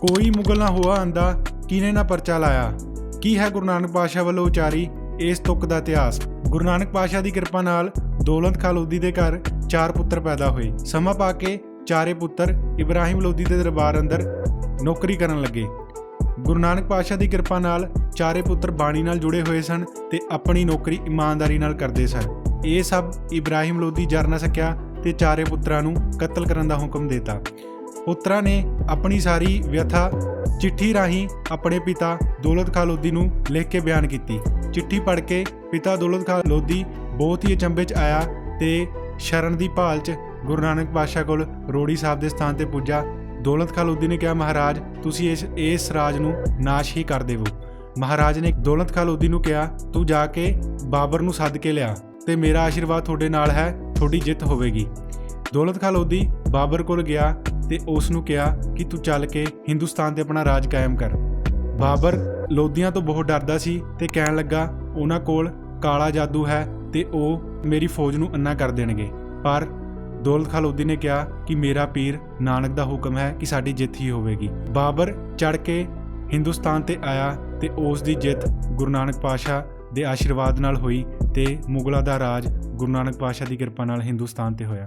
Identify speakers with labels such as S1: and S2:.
S1: ਕੋਈ ਮੁਗਲ ਨਾ ਹੋਆ ਆਂਦਾ ਕਿਨੇ ਨਾ ਪਰਚਾ ਲਾਇਆ? ਕੀ ਹੈ ਗੁਰੂ ਨਾਨਕ ਪਾਤਸ਼ਾਹ ਵੱਲੋਂ ਉਚਾਰੀ? ਇਸ ਤੁਕ ਦਾ ਇਤਿਹਾਸ। ਗੁਰੂ ਨਾਨਕ ਪਾਤਸ਼ਾਹ ਦੀ ਕਿਰਪਾ ਨਾਲ ਦੌਲਤ ਖਾਂ ਲੋਧੀ ਦੇ ਘਰ ਚਾਰ ਪੁੱਤਰ ਪੈਦਾ ਹੋਏ। ਸਮਾਂ ਪਾ ਕੇ ਚਾਰੇ ਪੁੱਤਰ ਇਬਰਾਹਿਮ ਲੋਧੀ ਦੇ ਦਰਬਾਰ ਅੰਦਰ ਨੌਕਰੀ ਕਰਨ ਲੱਗੇ। ਗੁਰੂ ਨਾਨਕ ਪਾਤਸ਼ਾਹ ਦੀ ਕਿਰਪਾ ਨਾਲ ਚਾਰੇ ਪੁੱਤਰ ਬਾਣੀ ਨਾਲ ਜੁੜੇ ਹੋਏ ਸਨ ਤੇ ਆਪਣੀ ਨੌਕਰੀ ਇਮਾਨਦਾਰੀ ਨਾਲ ਕਰਦੇ ਸਨ। ਇਹ ਸਭ ਇਬਰਾਹਿਮ ਲੋਧੀ ਜਰ ਨਾ ਸਕਿਆ ਤੇ ਚਾਰੇ ਪੁੱਤਰਾਂ ਨੂੰ ਕਤਲ ਕਰਨ ਦਾ ਹੁਕਮ ਦਿੱਤਾ। ਪੁੱਤਰਾਂ ਨੇ ਆਪਣੀ ਸਾਰੀ ਵਿਅਥਾ ਚਿੱਠੀ ਰਾਹੀਂ ਆਪਣੇ ਪਿਤਾ ਦੌਲਤ ਖਾਂ ਲੋਧੀ ਨੂੰ ਲਿਖ ਕੇ ਬਿਆਨ ਕੀਤੀ। ਚਿੱਠੀ ਪੜ੍ਹ ਕੇ ਪਿਤਾ ਦੌਲਤ ਖਾਂ ਲੋਧੀ ਬਹੁਤ ਹੀ ਅਚੰਭੇ 'ਚ ਆਇਆ ਤੇ ਸ਼ਰਨ ਦੀ ਭਾਲ 'ਚ ਗੁਰੂ ਨਾਨਕ ਪਾਤਸ਼ਾਹ ਕੋਲ ਰੋੜੀ ਸਾਹਿਬ ਦੇ ਸਥਾਨ ਤੇ ਪੁੱਜਾ। ਦੌਲਤ ਖਾਂ ਲੋਧੀ ਨੇ ਕਿਹਾ, ਮਹਾਰਾਜ, ਤੁਸੀਂ ਇਸ ਇਸ ਰਾਜ ਨੂੰ ਨਾਸ਼ ਹੀ ਕਰ ਦੇਵੋ। ਮਹਾਰਾਜ ਨੇ ਦੌਲਤ ਖਾਂ ਲੋਧੀ ਨੂੰ ਕਿਹਾ, ਤੂੰ ਜਾ ਕੇ ਬਾਬਰ ਨੂੰ ਸੱਦ ਕੇ ਲਿਆ ਤੇ ਮੇਰਾ ਆਸ਼ੀਰਵਾਦ ਤੁਹਾਡੇ ਨਾਲ ਹੈ, ਤੁਹਾਡੀ ਜਿੱਤ ਹੋਵੇਗੀ। ਦੌਲਤ ਖਾਂ ਲੋਧੀ ਬਾਬਰ ਕੋਲ ਗਿਆ ਤੇ ਉਸ ਨੂੰ ਕਿਹਾ ਕਿ ਤੂੰ ਚੱਲ ਕੇ ਹਿੰਦੁਸਤਾਨ ਤੇ ਆਪਣਾ ਰਾਜ ਕਾਇਮ ਕਰ। ਬਾਬਰ ਲੋਧੀਆਂ ਤੋਂ ਬਹੁਤ ਡਰਦਾ ਸੀ ਤੇ ਕਹਿਣ ਲੱਗਾ, ਉਹਨਾਂ ਕੋਲ ਕਾਲਾ ਜਾਦੂ ਹੈ ਤੇ ਉਹ ਮੇਰੀ ਫੌਜ ਨੂੰ ਅੰਨਾ ਕਰ ਦੇਣਗੇ। ਪਰ ਦੌਲਤ ਖਾਂ ਲੋਧੀ ਨੇ ਕਿਹਾ ਕਿ ਮੇਰਾ ਪੀਰ ਨਾਨਕ ਦਾ ਹੁਕਮ ਹੈ ਕਿ ਸਾਡੀ ਜਿੱਤ ਹੀ ਹੋਵੇਗੀ। ਬਾਬਰ ਚੜ ਕੇ ਹਿੰਦੁਸਤਾਨ ਤੇ ਆਇਆ ਤੇ ਉਸ ਦੀ ਜਿੱਤ ਗੁਰੂ ਨਾਨਕ ਪਾਤਸ਼ਾਹ ਦੇ ਆਸ਼ੀਰਵਾਦ ਨਾਲ ਹੋਈ ਤੇ ਮੁਗਲਾਂ ਦਾ ਰਾਜ ਗੁਰੂ ਨਾਨਕ ਪਾਤਸ਼ਾਹ ਦੀ ਕਿਰਪਾ ਨਾਲ ਹਿੰਦੁਸਤਾਨ ਤੇ ਹੋਇਆ।